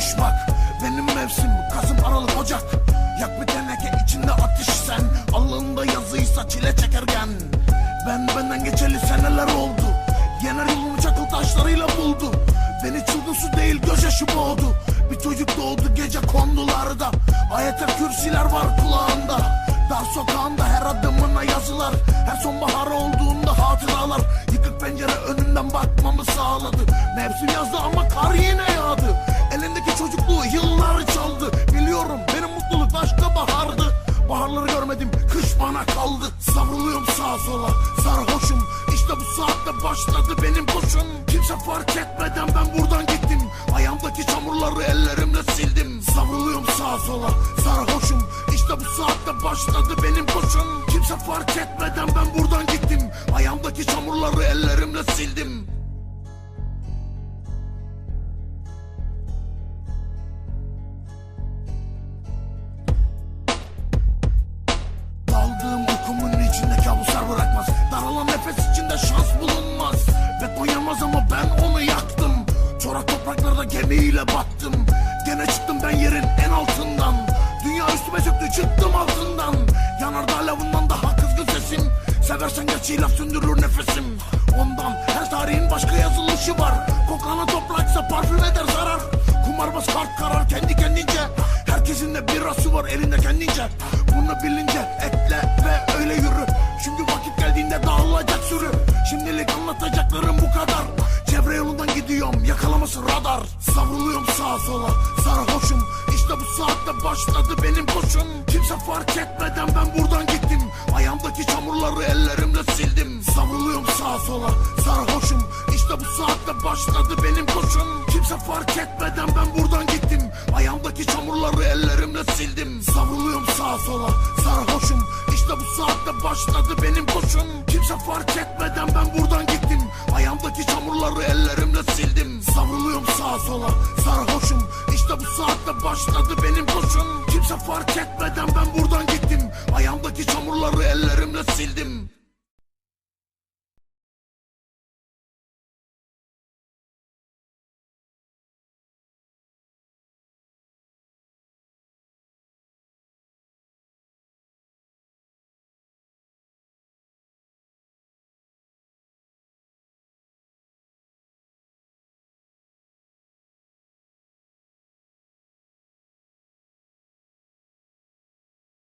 Kavuşmak benim mevsim Kasım Aralık Ocak. Yak bir teneke içinde ateş sen. Alnında yazıysa çile çekerken. Ben benden geçeli seneler oldu. Yener yolunu çakıl taşlarıyla buldu. Beni çılgın su değil gözyaşı boğdu. Bir çocuk doğdu gece kondularda. Ayetel kürsiler var kulağında. Dar sokağında her adımına yazılar. Her sonbahar olduğunda hatıralar Yıkık pencere önünden bakmamı sağladı. Mevsim yazdı ama kar yine yağdı. Elindeki çocukluğu yıllar çaldı. Biliyorum benim mutluluk başka bahardı. Baharları görmedim kış bana kaldı. Savruluyorum sağa sola sarhoşum. İşte bu saatte başladı benim koşum. Kimse fark etmeden ben buradan gittim. Ayağımdaki çamurları ellerimle sildim. Savruluyorum sağa sola sarhoşum. İşte bu saatte başladı benim koşum. Kimse fark etmeden ben buradan gittim. Ayağımdaki çamurları ellerimle sildim. Daldığım uykumun içinde kabuslar bırakmaz. Daralan nefes içinde şans bulunmaz. Beton yanmaz ama ben onu yaktım. Çorak topraklarda gemiyle battım. Gene çıktım ben yerin en altından. Dünya üstüme çöktü çıktım altından. Yanardağ lavından daha kızgın sesim. Seversen gerçeği laf sündürür nefesim Ondan. Her tarihin başka yazılışı var. Koklanan topraksa parfüm eder zarar. Kumarbaz kart karar kendi kendince. Herkesin de birası var elinde kendince. Bunu bilince ekle ve öyle yürü. Çünkü vakit geldiğinde dağılacak sürü. Şimdilik anlatacaklarım bu kadar. Çevre yolundan gidiyorum yakalaması radar. Savruluyorum sağa sola sarhoşum. İşte bu saatte başladı benim koşum. Kimse fark etmeden ben buradan gittim. Ayağımdaki çamurları sağa sola sarhoşum. İşte bu saatte başladı benim koşum. Kimse fark etmeden ben buradan gittim. Ayağımdaki çamurları ellerimle sildim. Savruluyorum sağa sola sarhoşum. İşte bu saatte başladı benim koşum. Kimse fark etmeden ben buradan gittim. Ayağımdaki çamurları ellerimle sildim. Savruluyorum sağa sola sarhoşum. İşte bu saatte başladı benim koşum. Kimse fark etmeden ben buradan